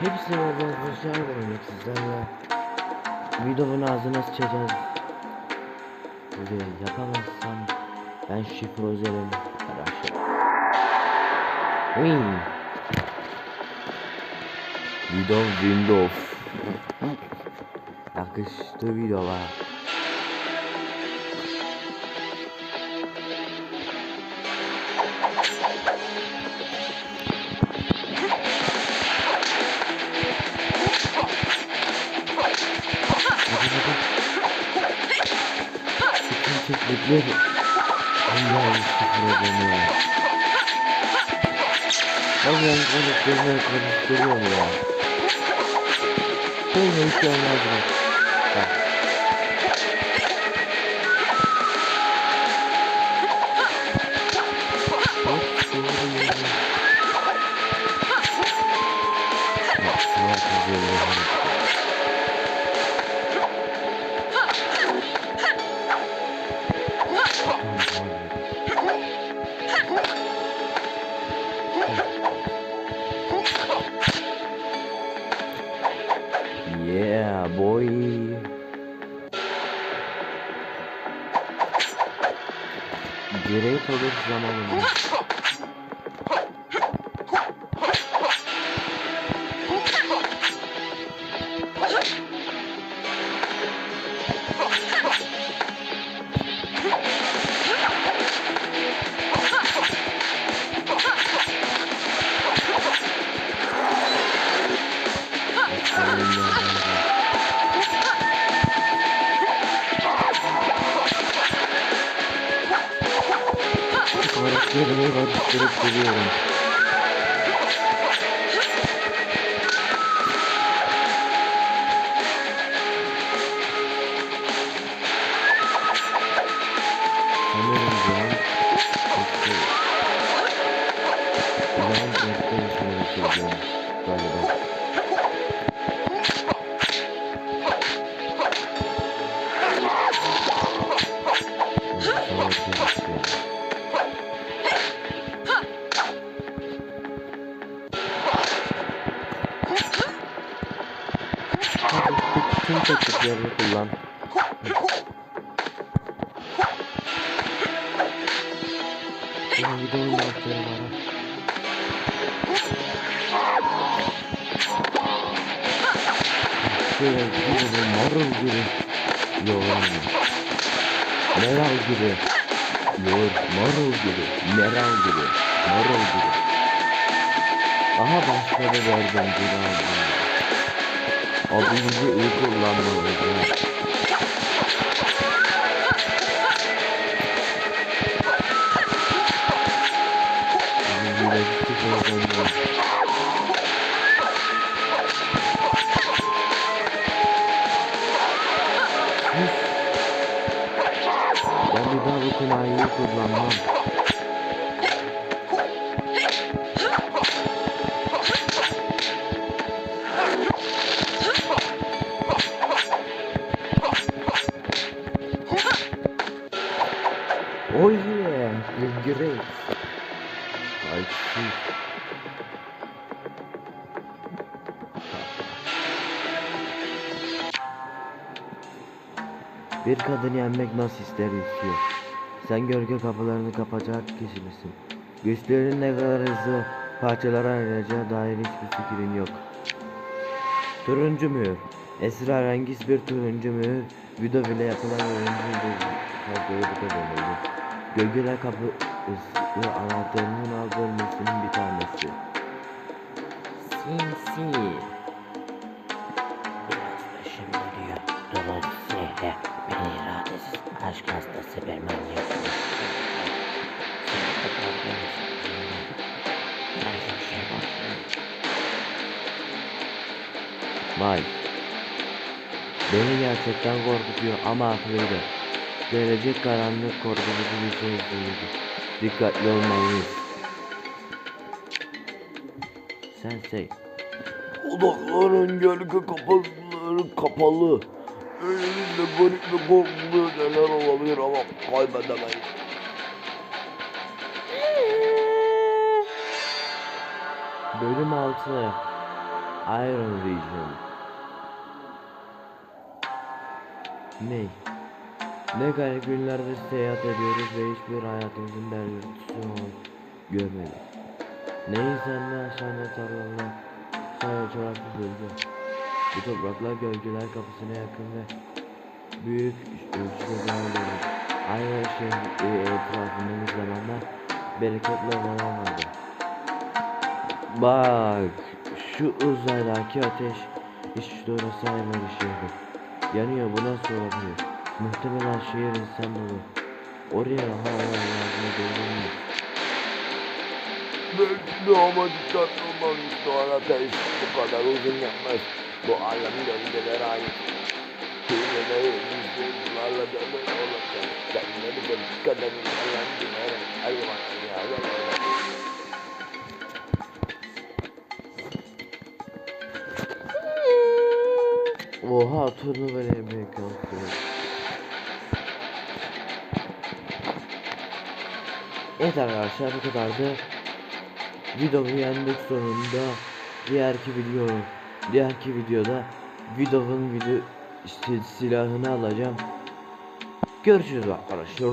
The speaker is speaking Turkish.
Hepsi orada sosyal görmek sizlerle. Videomun ağzına sıçacağız. Ve yapamazsam ben şifre özelim. Araştır. Win. Video Windows. Yakıştı videolar. Allah'ım sıfıra dönüyor. Allah'ım konuklarına konuşturuyor ya. Bir şey olmaz mı? Bak. Hop, sığırı Yeah, boy. Direğe kalır zamanında. перевод, перед переводом. Thank you. Tüm taktiklerini kullan. Yine videonun yaptığı bana. Şöyle gibi marul gibi yoğurdu. Meral gibi. Yoğur, marul gibi. Meral gibi. Marul gibi. Aha başladı verdim bir Abimizi iyi kullanmalıyız. Olmaz. Ben bir daha bu kınayı kullanmam. I see. Bir kadını yenmek nasıl ister istiyor. Sen gölge kapılarını kapacak kişi misin? Güçlerin ne kadar hızlı parçalara ayrılacağı dair hiçbir fikrin yok. Turuncu mühür. Esrarengiz bir turuncu mühür. Video bile yapılan oyuncu bu da böyleydi. Gölgeler kapısı anahtarının bölmesinin bir tanesi. Sinsi. Biraz başım dönüyor. Dolayısıyla beni iradesiz aşk hastası bir manyak. Vay. Beni gerçekten korkutuyor ama haklıydı. Gelecek karanlık korkutucu bir şey izleydi. Dikkatli olmalıyız. Sensei. Odakların gölge kapıları kapalı. Elimde garip ve korkulu neler olabilir ama kaybedemeyiz. Bölüm 6 Iron Vision. Ney? Ne garip günlerde seyahat ediyoruz ve hiçbir hayatımızın ol görmedik. Ne insan ne aşağı ne tarlalar, sadece çorak bölge. Bu topraklar gölgeler kapısına yakın ve büyük ölçüde dağılıyor. Aynı e, etrafındaki zamanlar bereketle varamadı. Bak şu uzaydaki ateş hiç doğrusu hayvan şehri. Yanıyor bu nasıl olabilir? Muhtemelen şehir insan dolu. Oraya hala yardım edebilir Belki de ama dikkatli olmalıyız. Doğan ateş bu kadar uzun yanmaz. Bu alem gölgelere ait. Kıymeleri yüzyıllarla dönüyor olacak. Kendileri insanlar dinleyerek hayvan dünyada Oha turnu böyle büyük Evet arkadaşlar bu kadardı. Videomu yendik sonunda. Diğerki video, diğerki videoda videonun video işte silahını alacağım. Görüşürüz arkadaşlar.